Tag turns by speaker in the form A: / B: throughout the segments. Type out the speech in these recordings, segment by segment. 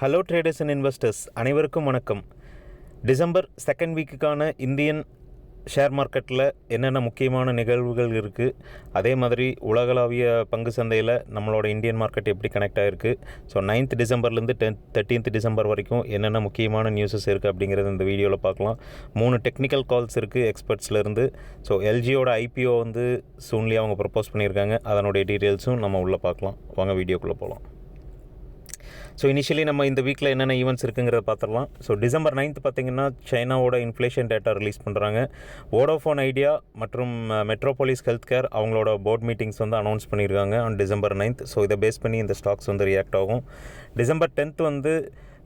A: Hello traders and investors அனைவருக்கும் வணக்கம். December second வீக்குக்கான இந்தியன் ஷேர் மார்க்கெட்டில் என்னென்ன முக்கியமான நிகழ்வுகள் இருக்குது அதே மாதிரி உலகளாவிய பங்கு சந்தையில் நம்மளோட இந்தியன் மார்க்கெட் எப்படி கனெக்ட் ஆகிருக்கு ஸோ நைன்த் டிசம்பர்லேருந்து டென் தேர்ட்டீன்த் டிசம்பர் வரைக்கும் என்னென்ன முக்கியமான நியூஸஸ் இருக்குது அப்படிங்கிறது இந்த வீடியோவில் பார்க்கலாம். மூணு டெக்னிக்கல் கால்ஸ் இருக்குது எக்ஸ்பர்ட்ஸ்லேருந்து ஸோ எல்ஜியோட ஐபிஓ வந்து சூன்லி அவங்க ப்ரப்போஸ் பண்ணியிருக்காங்க. அதனுடைய டீட்டெயில்ஸும் நம்ம உள்ளே பார்க்கலாம். வாங்க வீடியோக்குள்ளே போகலாம் ஸோ இனிஷியலி நம்ம இந்த வீக்கில் என்னென்ன ஈவெண்ட்ஸ் இருக்குங்கிறத பார்த்துடலாம். ஸோ டிசம்பர் நைன்த் பார்த்தீங்கன்னா சைனாவோட இன்ஃப்ளேஷன் டேட்டா ரிலீஸ் பண்ணுறாங்க வோடோஃபோன் ஐடியா மற்றும் மெட்ரோபாலிஸ் ஹெல்த் கேர் அவங்களோட போர்ட் மீட்டிங்ஸ் வந்து அனௌன்ஸ் பண்ணியிருக்காங்க ஆன் டிசம்பர் நைன்த் ஸோ இதை பேஸ் பண்ணி இந்த ஸ்டாக்ஸ் வந்து ரியாக்ட் ஆகும். டிசம்பர் டென்த் வந்து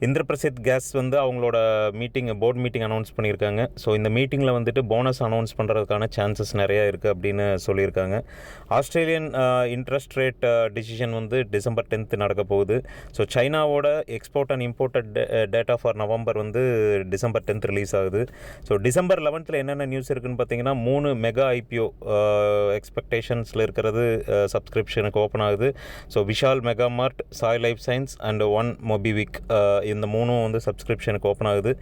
A: இந்திரபிரசித் கேஸ் வந்து அவங்களோட மீட்டிங் போர்ட் மீட்டிங் அனௌன்ஸ் பண்ணியிருக்காங்க. ஸோ இந்த மீட்டிங்கில் வந்துட்டு போனஸ் அனௌன்ஸ் பண்ணுறதுக்கான சான்சஸ் நிறையா இருக்குது அப்படின்னு சொல்லியிருக்காங்க. ஆஸ்திரேலியன் இன்ட்ரெஸ்ட் ரேட் டிசிஷன் வந்து டிசம்பர் டென்த்து நடக்க போகுது. ஸோ சைனாவோட export and imported data for November வந்து டிசம்பர் டென்த் ரிலீஸ் ஆகுது. ஸோ டிசம்பர் லெவன்த்தில் என்னென்ன நியூஸ் இருக்குதுன்னு பார்த்தீங்கன்னா மூணு மெகா ஐபிஓ எக்ஸ்பெக்டேஷன்ஸில் இருக்கிறது சப்ஸ்கிரிப்ஷனுக்கு ஓப்பன் ஆகுது. So Vishal Mega Mart Sai Life Science and One MobiKwik இந்த மூணும் வந்து சப்ஸ்கிரிப்ஷனுக்கு ஓப்பன் ஆகுது.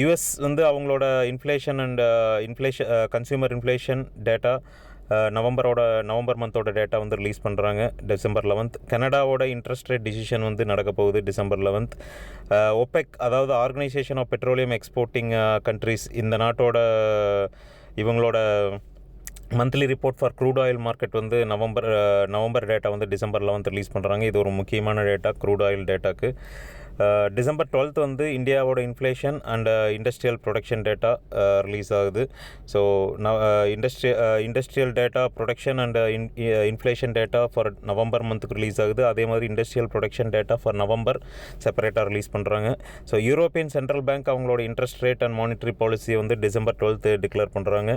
A: யூஎஸ் வந்து அவங்களோட inflation and inflation consumer inflation data நவம்பரோட November மந்தோட data வந்து ரிலீஸ் பண்ணுறாங்க டிசம்பர் லெவன்த் கனடாவோட இன்ட்ரெஸ்ட் ரேட் டிசிஷன் வந்து நடக்க போகுது டிசம்பர் லெவன்த் ஒபெக் அதாவது organization of petroleum exporting countries இந்த நாட்டோட இவங்களோட monthly report for crude oil market வந்து நவம்பர் நவம்பர் டேட்டா வந்து டிசம்பர் லெவன்த் ரிலீஸ் பண்ணுறாங்க இது ஒரு முக்கியமான டேட்டா க்ரூட் ஆயில் டேட்டாக்கு டிசம்பர் டுவெல்த் வந்து இந்தியாவோட inflation and industrial production data release ஆகுது. So industry industrial data production and in inflation data for November மந்த்துக்கு ரிலீஸ் ஆகுது. அதே மாதிரி industrial production data for November செப்பரேட்டாக ரிலீஸ் பண்ணுறாங்க ஸோ யூரோப்பியன் சென்ட்ரல் பேங்க் அவங்களோட இன்ட்ரெஸ்ட் ரேட் அண்ட் மானிட்டரி பாலிசியை வந்து டிசம்பர் டுவெல்த்து டிக்ளேர் பண்ணுறாங்க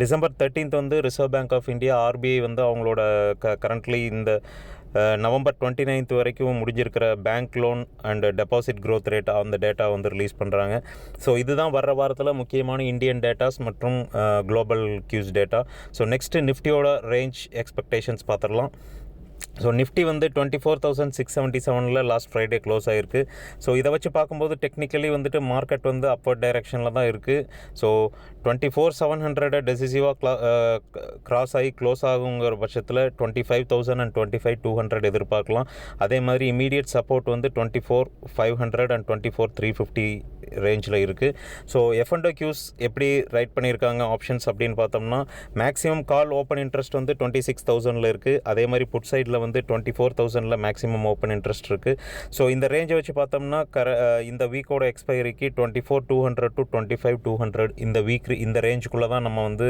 A: டிசம்பர் தேர்ட்டீன்த் வந்து Reserve Bank of India RBI வந்து அவங்களோட க கரண்ட்லி இந்த நவம்பர் டுவெண்ட்டி நைன்த் வரைக்கும் முடிஞ்சிருக்கிற bank loan and deposit growth rate அந்த டேட்டா வந்து ரிலீஸ் பண்ணுறாங்க ஸோ இதுதான் வர்ற வாரத்தில் முக்கியமான இந்தியன் டேட்டாஸ் மற்றும் global cues data so next நிஃப்டியோட ரேஞ்ச் எக்ஸ்பெக்டேஷன்ஸ் பார்த்துடலாம். ஸோ நிஃப்டி வந்து twenty four thousand six seventy செவனில் லாஸ்ட் ஃப்ரைடே க்ளோஸ் ஆகிருக்கு ஸோ இதை வச்சு பார்க்கும்போது டெக்னிக்கலி வந்துட்டு மார்க்கெட் வந்து அப்பர் டைரெக்ஷனில் தான் இருக்குது ஸோ டுவெண்ட்டி ஃபோர் செவன் ஹண்ட்ரடை டெசிசிவாக க்ளா கிராஸ் ஆகி க்ளோஸ் ஆகுங்கிற பட்சத்தில் twenty five thousand and twenty five two hundred எதிர்பார்க்கலாம். அதே மாதிரி இமீடியட் சப்போர்ட் வந்து twenty four five hundred and twenty four three fifty ரேஞ்சில் இருக்குது ஸோ எஃப்என்டோ கியூஸ் எப்படி ரைட் பண்ணியிருக்காங்க ஆப்ஷன்ஸ் அப்படின்னு பார்த்தோம்னா மேக்ஸிமம் கால் ஓப்பன் இன்ட்ரெஸ்ட் வந்து டுவெண்ட்டி சிக்ஸ் தௌசண்டில் இருக்குது அதே மாதிரி புட் சைடில் வந்து டுவெண்ட்டி ஃபோர் தௌசண்டில் மேக்ஸிமம் ஓப்பன் இன்ட்ரெஸ்ட் இருக்குது ஸோ இந்த ரேஞ்சை வச்சு பார்த்தோம்னா கர இந்த வீக்கோட எக்ஸ்பைரிக்கு twenty four two hundred to twenty five two hundred இந்த வீக் இந்த ரேஞ்சுக்குள்ளே தான் நம்ம வந்து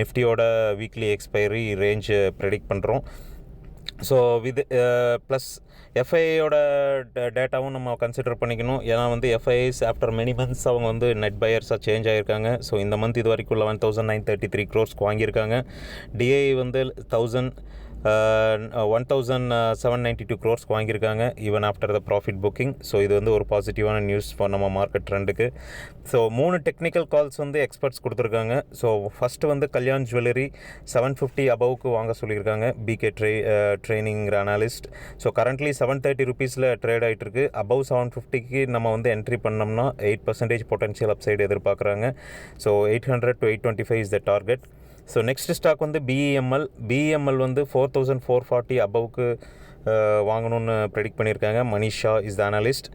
A: நிஃப்டியோட வீக்லி எக்ஸ்பைரி ரேஞ்ச் ப்ரெடிக்ட் பண்ணுறோம் ஸோ வித் ப்ளஸ் எஃப்ஐயோட டேட்டாவும் நம்ம கன்சிடர் பண்ணிக்கணும். ஏன்னா வந்து எஃப்ஐஸ் ஆஃப்டர் மெனி மந்த்ஸ் அவங்க வந்து நெட் பையர்ஸாக சேஞ்ச் ஆகியிருக்காங்க ஸோ இந்த மந்த் இது வரைக்கும் eleven thousand nine thirty three க்ரோர்ஸ்க்கு வாங்கியிருக்காங்க டிஐ வந்து thousand one thousand seven ninety two க்ரோர்ஸ்க்கு வாங்கியிருக்காங்க. Even after the profit booking so இது வந்து ஒரு பாசிட்டிவான நியூஸ் ஃபார் நம்ம மார்க்கெட் ட்ரெண்டுக்கு ஸோ மூணு டெக்னிக்கல் கால்ஸ் வந்து எக்ஸ்பர்ட்ஸ் கொடுத்துருக்காங்க. ஸோ ஃபஸ்ட்டு வந்து கல்யாண் ஜுவல்லரி செவன் ஃபிஃப்டி அபவுக்கு வாங்க சொல்லியிருக்காங்க. பிகே ட்ரே ட்ரைனிங்கிற analyst so currently seven thirty ருபீஸில் ட்ரேட் ஆகிட்டு இருக்கு அபவ் செவன் ஃபிஃப்டிக்கு நம்ம வந்து என்ட்ரி பண்ணோம்னா எயிட் பர்சன்டேஜ் பொட்டன்ஷியல் அப்சைடு எதிர்பார்க்குறாங்க. So eight hundred to eight twenty five is the target so next stock வந்து பிஇஎம்எல் பிஇஎம்எல் வந்து ஃபோர் தௌசண்ட் ஃபோர் ஃபார்ட்டி அபவுக்கு வாங்கணும்னு ப்ரெடிக்ட் பண்ணியிருக்காங்க. Manisha is the analyst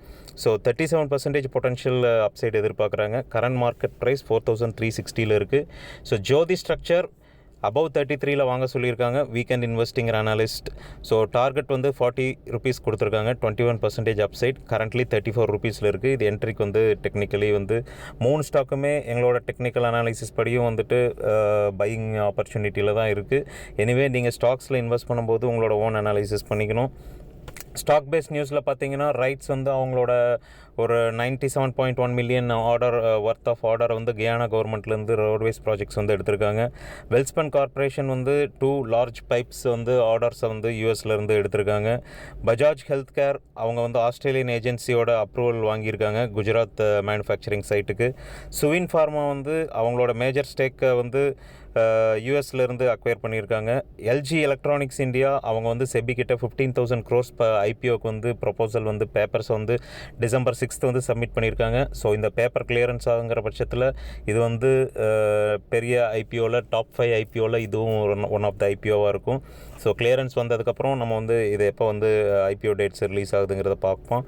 A: so thirty seven percentage potential upside எதிர்பார்க்குறாங்க. Current market price four thousand three சிக்ஸ்டியில் இருக்குது so Jyoti structure above thirty த்ரீல வாங்க சொல்லியிருக்காங்க. Weekend investing analyst so target வந்து forty rupees கொடுத்துருக்காங்க. Twenty one percentage upside currently thirty four ருபீஸில் இருக்குது இது என்ட்ரிக்கு வந்து டெக்னிக்கலி வந்து மூணு ஸ்டாக்குமே எங்களோட டெக்னிக்கல் அனாலிசிஸ் படியும் வந்துட்டு பையிங் ஆப்பர்ச்சுனிட்டியில் தான் இருக்குது எனிவே நீங்கள் ஸ்டாக்ஸில் இன்வெஸ்ட் பண்ணும்போது உங்களோட ஓன் அனாலிசிஸ் பண்ணிக்கணும். ஸ்டாக் பேஸ் நியூஸில் பார்த்தீங்கன்னா ரைட்ஸ் வந்து அவங்களோட ஒரு ninety seven point one million order worth of order வந்து கியானா கவர்மெண்ட்லேருந்து ரோட்வேஸ் ப்ராஜெக்ட்ஸ் வந்து எடுத்திருக்காங்க. வெல்ஸ்பன் கார்பரேஷன் வந்து டூ லார்ஜ் பைப்ஸ் வந்து ஆர்டர்ஸை வந்து யூஎஸ்லேருந்து எடுத்திருக்காங்க. பஜாஜ் ஹெல்த் கேர் அவங்க வந்து ஆஸ்திரேலியன் ஏஜென்சியோட அப்ரூவல் வாங்கியிருக்காங்க குஜராத் மேனுஃபேக்சரிங் சைட்டுக்கு சுவின் ஃபார்மா வந்து அவங்களோட மேஜர் ஸ்டேக்கை வந்து uh, யூஎஸ்லேருந்து அக்வயர் பண்ணியிருக்காங்க. எல்ஜி எலக்ட்ரானிக்ஸ் இந்தியா அவங்க வந்து செபி கிட்ட ஃபிஃப்டீன் தௌசண்ட் க்ரோஸ் இப்போ ஐபிஓக்கு வந்து ப்ரொபோசல் வந்து பேப்பர்ஸ் வந்து டிசம்பர் சிக்ஸ் சிக்ஸ்த் வந்து சப்மிட் பண்ணியிருக்காங்க. ஸோ இந்த பேப்பர் கிளியரன்ஸ் ஆகுங்கிற பட்சத்தில் இது வந்து பெரிய ஐபிஓவில் டாப் ஃபைவ் ஐபிஓவில் இதுவும் ஒன் ஆஃப் த ஐபிஓவாக இருக்கும். ஸோ கிளியரன்ஸ் வந்ததுக்கப்புறம் நம்ம வந்து இது எப்போ வந்து ஐபிஓ டேட்ஸ் ரிலீஸ் ஆகுதுங்கிறத பார்ப்போம்.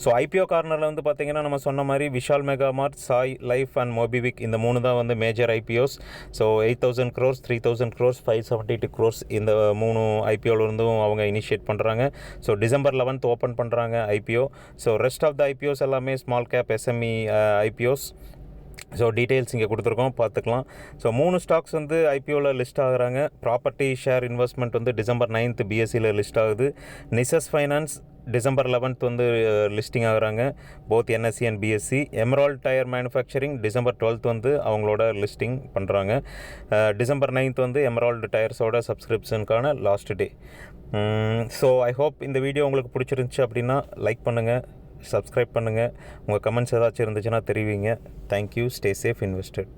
A: ஸோ ஐபிஓ கார்னரில் வந்து பார்த்திங்கன்னா நம்ம சொன்ன மாதிரி Vishal mega mart Sai life and MobiKwik இந்த மூணு தான் வந்து major IPOs so eight thousand crores three thousand crores five seventy two crores இந்த மூணு ஐபிஓலேருந்தும் அவங்க இனிஷியேட் பண்ணுறாங்க ஸோ டிசம்பர் லெவன்த் ஓப்பன் பண்ணுறாங்க IPO so rest of the IPOs எல்லாமே small cap SME IPOs so details இங்கே கொடுத்துருக்கோம். பார்த்துக்கலாம். ஸோ மூணு ஸ்டாக்ஸ் வந்து ஐபிஓவில் லிஸ்ட் ஆகுறாங்க. ப்ராப்பர்ட்டி ஷேர் இன்வெஸ்ட்மெண்ட் வந்து டிசம்பர் நைன்த் பிஎஸ்சியில் லிஸ்ட் ஆகுது. நிசஸ் ஃபைனான்ஸ் டிசம்பர் லெவன்த் வந்து லிஸ்டிங் ஆகுறாங்க. Both NSE and BSE Emerald tyre manufacturing December twelfth வந்து அவங்களோட லிஸ்டிங் பண்ணுறாங்க டிசம்பர் நைன்த் வந்து எமரால்டு டயர்ஸோட சப்ஸ்கிரிப்ஷனுக்கான last day so I hope இந்த வீடியோ உங்களுக்கு பிடிச்சிருந்துச்சி அப்படின்னா லைக் பண்ணுங்கள் சப்ஸ்கிரைப் பண்ணுங்கள் உங்கள் கமெண்ட்ஸ் ஏதாச்சும் இருந்துச்சுன்னா தெரிவிங்க. Thank you stay safe invested